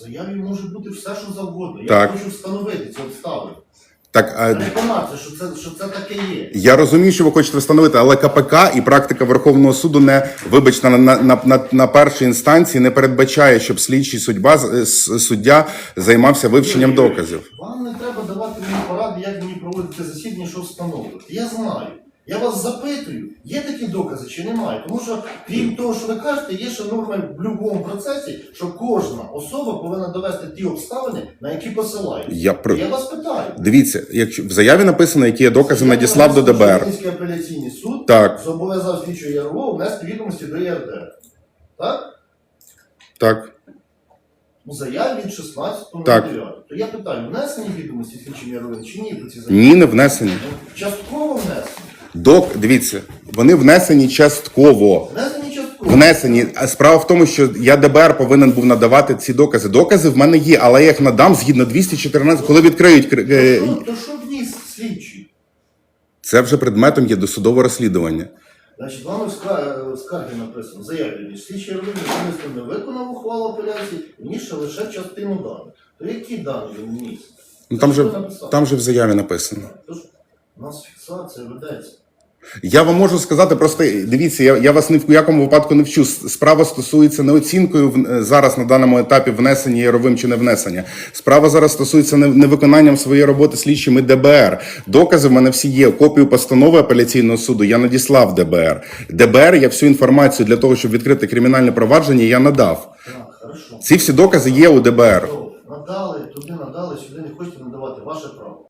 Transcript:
Заяві може бути все, що завгодно. Я Так. хочу встановити ці обставини. Так, а, Переконатися, що це, що це таке є. я розумію, що ви хочете встановити, але КПК і практика Верховного суду не вибачте на, на, на, на, на першій інстанції не передбачає, щоб слідчий судьба з- с- суддя займався вивченням доказів. Вам не треба давати мені поради, як мені проводити засідання, що встановлювати. Я знаю. Я вас запитую, є такі докази чи немає. Тому що, крім того, що ви кажете, є ще норми в будь-якому процесі, що кожна особа повинна довести ті обставини, на які посилають. Я про Я вас питаю. дивіться, якщо в заяві написано, які я докази надіслав до ДБР. Український апеляційний суд Так, зобов'язав слідчого ЯРО внести відомості до ЄРДР. Так? так. У заяві від 16 Так. То я питаю, внесені відомості слідчим ЯРО чи ні по цій заяві? Ні, не внесені. Частково внесені. Док, дивіться, вони внесені частково. Внесені частково. Внесені. А Справа в тому, що я ДБР повинен був надавати ці докази. Докази в мене є, але я їх надам згідно 214, коли відкриють. кр- То е, що, то що вніс слідчий? Це вже предметом є досудове розслідування. Значить, вам в ска- в скаргі написано, від слідчий робив, не виконав ухвалу апеляції, вніс лише частину даних. То які дані він вніс? Ну там же Що написав? там же в заяві написано. Тож, у нас фіксація ведеться. Я вам можу сказати, просто дивіться, я, я вас ні в якому випадку не вчу. Справа стосується не оцінкою в- е, зараз на даному етапі внесення яровим чи не внесення. Справа зараз стосується не- невиконанням своєї роботи слідчими ДБР. Докази в мене всі є. Копію постанови апеляційного суду я надіслав ДБР. ДБР я всю інформацію для того, щоб відкрити кримінальне провадження, я надав. Так, хорошо. Ці всі докази є у ДБР. Надали, туди надали, сюди не хочете надавати, ваше право.